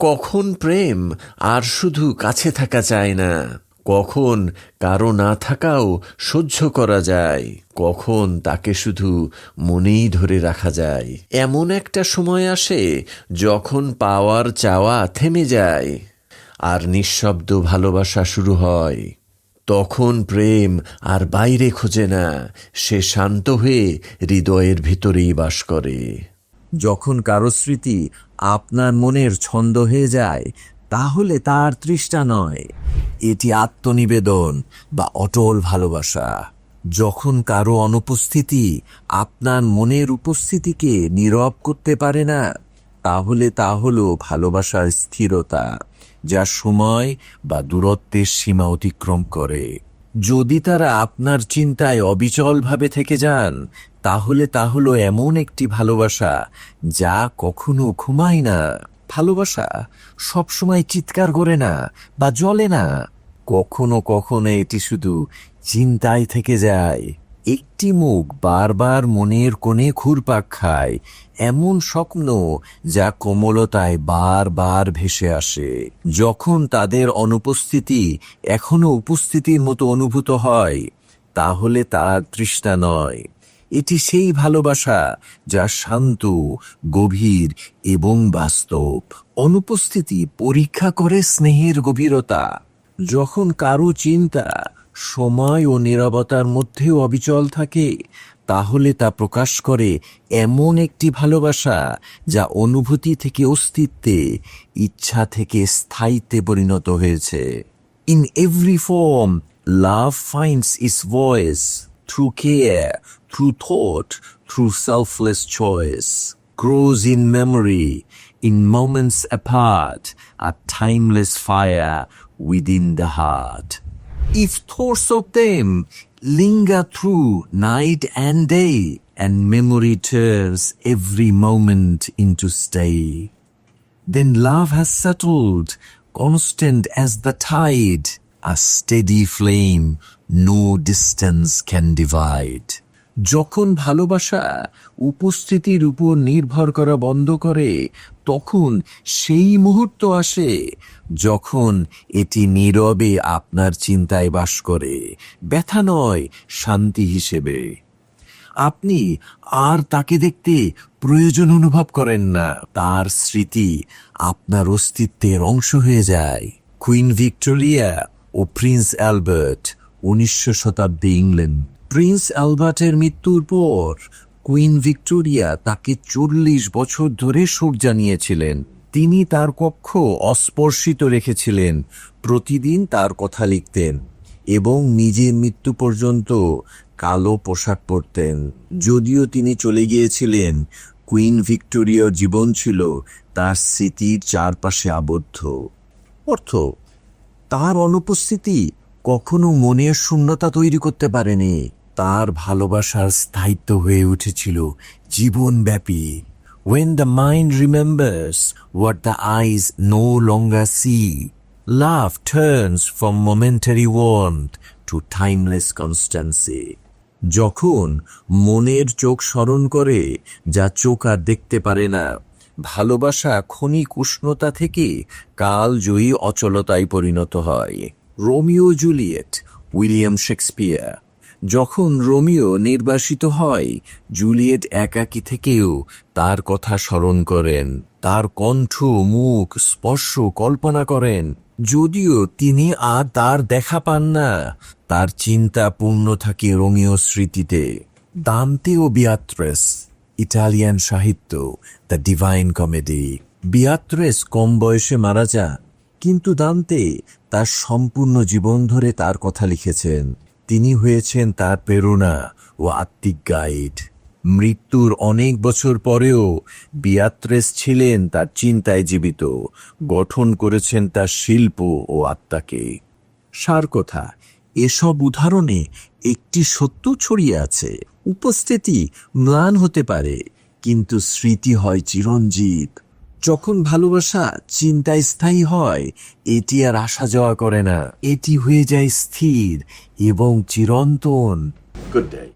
কখন প্রেম আর শুধু কাছে থাকা যায় না? কখন কারও না থাকাও সহ্য করা যায়? কখন তাকে শুধু মনেই ধরে রাখা যায়? এমন একটা সময় আসে যখন পাওয়ার চাওয়া থেমে যায় আর নিঃশব্দ ভালোবাসা শুরু হয়। তখন প্রেম আর বাইরে খোঁজে না, সে শান্ত হয়ে হৃদয়ের ভিতরেই বাস করে। যখন কারও স্মৃতি আপনার মনের ছন্দ হয়ে যায়, তাহলে তার তৃষ্ণা নয়। এটি আত্মনিবেদন বা অটল ভালোবাসা। যখন কারও অনুপস্থিতি আপনার মনের উপস্থিতিকে নীরব করতে পারে না, তাহলে তা হলো ভালোবাসার স্থিরতা, যা সময় বা দূরত্বের সীমা অতিক্রম করে। যদি তারা আপনার চিন্তায় অবিচলভাবে থেকে যান তাহলে তা হলো এমন একটি ভালোবাসা যা কখনো ঘুমায় না। ভালোবাসা সবসময় চিৎকার করে না বা জ্বলে না। কখনো কখনো এটি শুধু চিন্তায় থেকে যায়। একটি মুখ বারবার মনের কোণে ঘুরপাক খায় এমন স্বপ্ন যা কোমলতায় বারবার ভেসে আসে। যখন তাদের অনুপস্থিতি এখনও উপস্থিতির মতো অনুভূত হয়, তাহলে তার তৃষ্ণা নয়। এটি সেই ভালোবাসা যা শান্ত, গভীর এবং বাস্তব। অনুপস্থিতি পরীক্ষা করে স্নেহের গভীরতা। যখন কারও চিন্তা, সময় ও নিরবতার মধ্যেও অবিচল থাকে, তাহলে তা প্রকাশ করে এমন একটি ভালোবাসা যা অনুভূতি থেকে অস্তিত্বে, ইচ্ছা থেকে স্থায়িত্বে পরিণত হয়েছে। In every form love finds its voice through care through thought, through selfless choice, grows in memory, in moments apart, a timeless fire within the heart. If thoughts of them linger through night and day, and memory turns every moment into stay, then love has settled, constant as the tide, a steady flame no distance can divide. যখন ভালোবাসা উপস্থিতির উপর নির্ভর করা বন্ধ করে, তখন সেই মুহূর্ত আসে যখন এটি নীরবে আপনার চিন্তায় বাস করে। ব্যথা নয়, শান্তি হিসেবে। আপনি আর তাকে দেখতে প্রয়োজন অনুভব করেন না। তার স্মৃতি আপনার অস্তিত্বের অংশ হয়ে যায়। কুইন ভিক্টোরিয়া ও প্রিন্স অ্যালবার্ট, উনিশশো শতাব্দী ইংল্যান্ড। প্রিন্স অ্যালবার্টের মৃত্যুর পর কুইন ভিক্টোরিয়া তাকে চল্লিশ বছর ধরে শোক জানিয়েছিলেন। তিনি তার কক্ষ অস্পর্শিত রেখেছিলেন, প্রতিদিন তার কথা লিখতেন এবং নিজের মৃত্যু পর্যন্ত কালো পোশাক পরতেন। যদিও তিনি চলে গিয়েছিলেন, কুইন ভিক্টোরিয়ার জীবন ছিল তার স্মৃতির চারপাশে আবদ্ধ। অর্থ, তার অনুপস্থিতি কখনো মনের শূন্যতা তৈরি করতে পারেনি। তার ভালোবাসার স্থায়িত্ব হয়ে উঠেছিল জীবনব্যাপী। When the mind remembers what the eyes no longer see, love turns from momentary warmth to timeless constancy. যখন মনের চোখ স্মরণ করে যা চোখ আর দেখতে পারে না ভালোবাসা ক্ষণিক উষ্ণতা থেকে কালজয়ী অচলতায় পরিণত হয়। Romeo Juliet William Shakespeare. যখন রোমিও নির্বাসিত হয়, জুলিয়েট একাকী থেকেও তার কথা স্মরণ করেন, তার কণ্ঠ, মুখ স্পর্শ, কল্পনা করেন। যদিও তিনি আর তার দেখা পান না, তার চিন্তা পূর্ণ থাকে রোমিও স্মৃতিতে। দান্তে ও বিয়াত্রেস, ইটালিয়ান সাহিত্য, দ্য ডিভাইন কমেডি। বিয়াত্রেস কম বয়সে মারা যান, কিন্তু দান্তে তার সম্পূর্ণ জীবন ধরে তার কথা লিখেছেন। তিনি হয়েছেন তার প্রেরণা ও আত্মিক গাইড। মৃত্যুর অনেক বছর পরেও বিয়াত্রেস ছিলেন তার চিন্তায় জীবিত, গঠন করেছেন তার শিল্প ও আত্মাকে। সার কথা, এসব উদাহরণে একটি সত্য ছড়িয়ে আছে। উপস্থিতি ম্লান হতে পারে, কিন্তু স্মৃতি হয় চিরঞ্জীব। যখন ভালোবাসা চিন্তায় স্থায়ী হয়, এটি আর আসা যাওয়া করে না। এটি হয়ে যায় স্থির এবং চিরন্তন। Good day